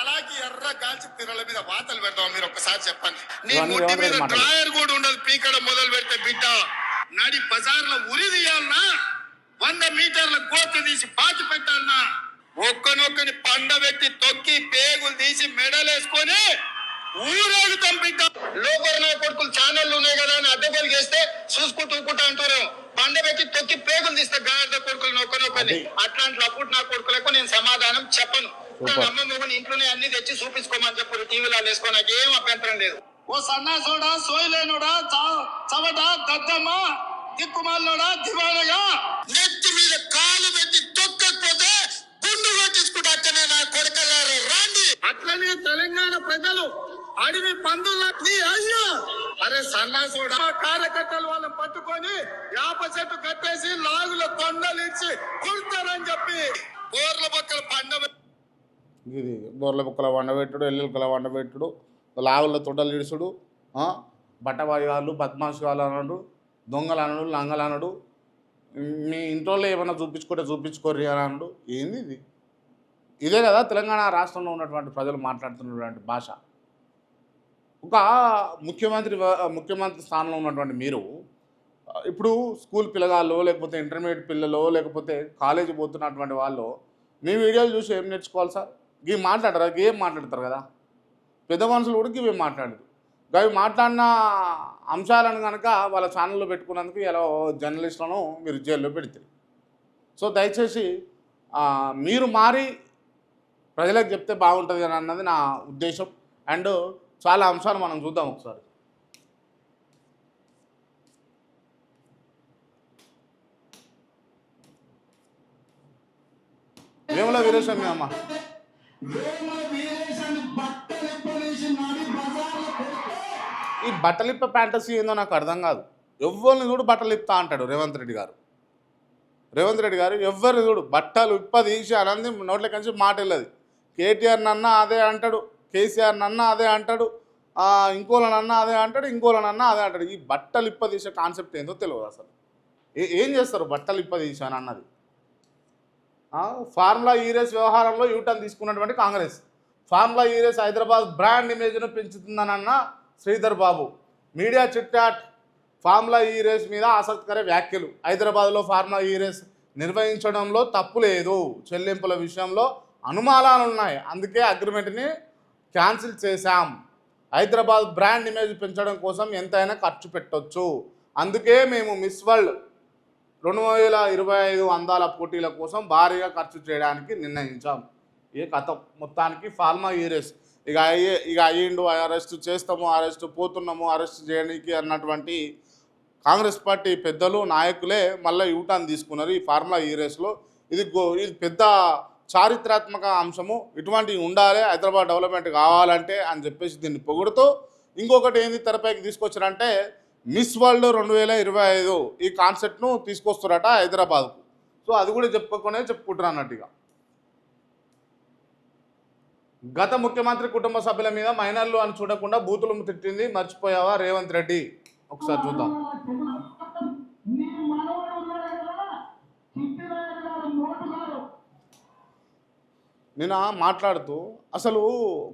అలాగే ఎర్ర గాల్చి తిరల మీద వాతలు పెడతాం మీరు ఒక్కసారి చెప్పండి. నీ ముట్టి మీద డ్రాయర్ కూడా ఉండదు. పీకడం మొదలు పెడితే బిడ్డ నడి బజార్లో ఉరి తీయాలనా వంద మీటర్ల కోత తీసి పాతి పెట్టాలనా ఒక్కనొక్కని పండబెట్టి తొక్కి పేగులు తీసి మెడలేసుకొని ఊరేగు బిడ్డ. లోపల కొడుకులు ఛానళ్ళు ఉన్నాయి కదా అని అడ్డగోలు చేస్తే చూసుకుంటూ ఊకుంటా అంటారు. పండబెట్టి తొక్కి పేగులు తీస్తే గాడిద కొడుకులు నొక్కనొక్కని అది. అట్లాంటి నా కొడుకులకు నేను సమాధానం చెప్పను. అమ్మ మొగని ఇంట్లోనే అన్ని తెచ్చి చూపించుకోమని చెప్పారు టీవీలో వేసుకో నాకు ఏం అభ్యంతరం లేదు. ఓ సన్నాసోడా సోయలేనుడా చవట దద్దమ్మ దిక్కుమాలోడా దివానగా నెత్తి మీద కాలు పెట్టి తొక్కకపోతే గుండు కొట్టించుకుంటా నా కొడుకల్లారు? రాండి. అట్లనే తెలంగాణ ప్రజలు అడవి పందుల నీ అయ్యా! అరే సన్నాసుడా కార్యకర్తలు వాళ్ళని పట్టుకొని యాప చెట్టు కట్టేసి లాగుల కొండలు ఇచ్చి కుడతారని చెప్పి. ఊర్ల పక్కల పండ ఇది బోర్ల బుక్కల వండబెట్టుడు ఎల్లుకల వండబెట్టుడు లావుల తొడలు ఇడుసుడు ఆ, బట్టవాయిగాళ్ళు బద్మాషిగాళ్ళు అనడు దొంగలు అనడు లంగలు అనడు. మీ ఇంట్లో ఏమైనా చూపించుకుంటే చూపించుకోర్రి అని అనడు. ఏంది ఇది? ఇదే కదా తెలంగాణ రాష్ట్రంలో ఉన్నటువంటి ప్రజలు మాట్లాడుతున్నటువంటి భాష. ఒక ముఖ్యమంత్రి ముఖ్యమంత్రి స్థానంలో ఉన్నటువంటి మీరు ఇప్పుడు స్కూల్ పిల్లగాళ్ళు లేకపోతే ఇంటర్మీడియట్ పిల్లలు లేకపోతే కాలేజీ పోతున్నటువంటి వాళ్ళు మీ వీడియోలు చూసి ఏం నేర్చుకోవాలి సార్? ఇవి మాట్లాడరా ఏం మాట్లాడతారు కదా? పెద్ద మనుషులు కూడా ఇవి మాట్లాడరు. అవి మాట్లాడిన అంశాలను కనుక వాళ్ళ ఛానల్లో పెట్టుకున్నందుకు ఎలా జర్నలిస్టులను మీరు జైల్లో పెడతారు. సో దయచేసి మీరు మారి ప్రజలకు చెప్తే బాగుంటుంది అని అన్నది నా ఉద్దేశం. అండ్ చాలా అంశాలు మనం చూద్దాం ఒకసారి. వేముల వీరేశం అమ్మ. ఈ బట్టలిప్ప ఫ్యాంటసీ ఏందో నాకు అర్థం కాదు. ఎవరిని చూడు బట్టలు ఇప్తా అంటాడు రేవంత్ రెడ్డి గారు. రేవంత్ రెడ్డి గారు ఎవరిని చూడు బట్టలు ఇప్ప తీసి అనంది నోట్ల కంచి మాట వెళ్ళదు కేటీఆర్ నన్న అదే అంటాడు. కేసీఆర్ నన్న అదే అంటాడు ఆ, ఇంకోలనన్నా అదే అంటాడు ఇంకోలనన్నా అదే అంటాడు. ఈ బట్టలు ఇప్పదీసే కాన్సెప్ట్ ఏందో తెలియదు అసలు. ఏ ఏం చేస్తారు బట్టలు ఇప్ప అని అన్నది? ఫార్ములా ఈరేస్ వ్యవహారంలో యూటర్న్ తీసుకున్నటువంటి Congress. Formula e race Hyderabad brand ఇమేజ్ను పెంచుతుందనన్న Sridhar Babu. Media chitchat formula E race మీద ఆసక్తికర వ్యాఖ్యలు. హైదరాబాద్లో ఫార్ములా ఈ రేస్ నిర్వహించడంలో తప్పు లేదు. చెల్లింపుల విషయంలో అనుమానాలు ఉన్నాయి అందుకే అగ్రిమెంట్ని క్యాన్సిల్ చేశాం. హైదరాబాద్ బ్రాండ్ ఇమేజ్ పెంచడం కోసం ఎంతైనా ఖర్చు పెట్టొచ్చు. అందుకే మేము మిస్ వరల్డ్ రెండు వేల ఇరవై ఐదు అందాల పోటీల కోసం భారీగా ఖర్చు చేయడానికి నిర్ణయించాం. ఏ కథ మొత్తానికి ఫార్మా ఈరెస్ ఇక అయ్యే ఇక అయ్యిండు అరెస్ట్ చేస్తాము అరెస్ట్ పోతున్నాము అరెస్ట్ చేయడానికి అన్నటువంటి కాంగ్రెస్ పార్టీ పెద్దలు నాయకులే మళ్ళీ యూటర్న్ తీసుకున్నారు ఈ ఫార్ములా ఈ రేస్లో ఇది గో- ఇది పెద్ద చారిత్రాత్మక అంశము ఇటువంటివి ఉండాలి హైదరాబాద్ డెవలప్మెంట్ కావాలంటే అని చెప్పేసి దీన్ని పొగుడుతూ ఇంకొకటి ఏంది తెరపైకి తీసుకొచ్చారంటే మిస్ వరల్డ్ రెండు వేల ఇరవై ఐదు ఈ కాన్సెప్ట్ను తీసుకొస్తారట హైదరాబాద్కు. సో అది కూడా చెప్పుకోనే చెప్పుకుంటారు అన్నట్టుగా గత ముఖ్యమంత్రి కుటుంబ సభ్యుల మీద మైనర్లు అని చూడకుండా బూతులు తిట్టింది మర్చిపోయావా రేవంత్ రెడ్డి? ఒకసారి చూద్దాం నీ మనవడు ఉన్నాడు కదా చిట్టిరాయుడు గారు మోటు గారు నేను మాట్లాడుతూ అసలు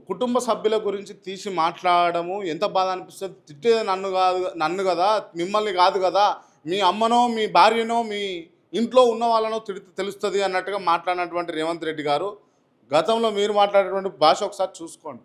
కుటుంబ సభ్యుల గురించి తీసి మాట్లాడము ఎంత బాధ అనిపిస్తుంది? తిట్టేది నన్ను కాదు నన్ను కదా మిమ్మల్ని కాదు కదా మీ అమ్మనో మీ భార్యనో మీ ఇంట్లో ఉన్న వాళ్ళనో తిడితే తెలుస్తుంది అన్నట్టుగా మాట్లాడినటువంటి రేవంత్ రెడ్డి గారు. గతంలో మీరు మాట్లాడేటువంటి భాష ఒకసారి చూసుకోండి.